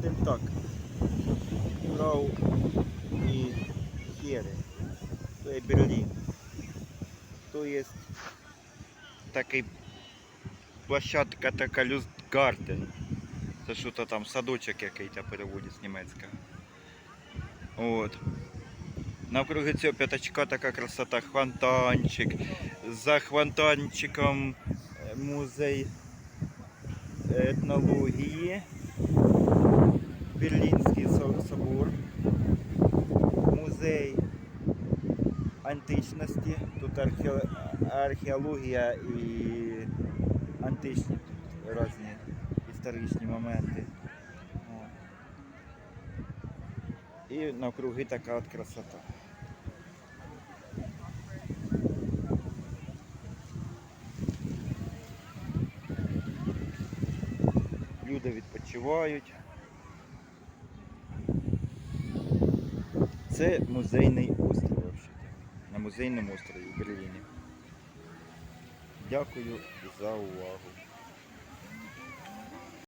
будемо так. Фрау і Хере. То є Берлін. То є такий площадка така Люстгартен. Це що то там садочок який то переводять з німецького. От. Навкруги цього п'ятачка така красота, хвантанчик. За хвантанчиком е, музей етнології. Берлінський собор. Музей античності. Тут архе... археологія і античні тут різні історичні моменти. І навкруги така от красота. Люди відпочивають. Це музейний острів. На музейному острові в Берліні. Дякую за увагу.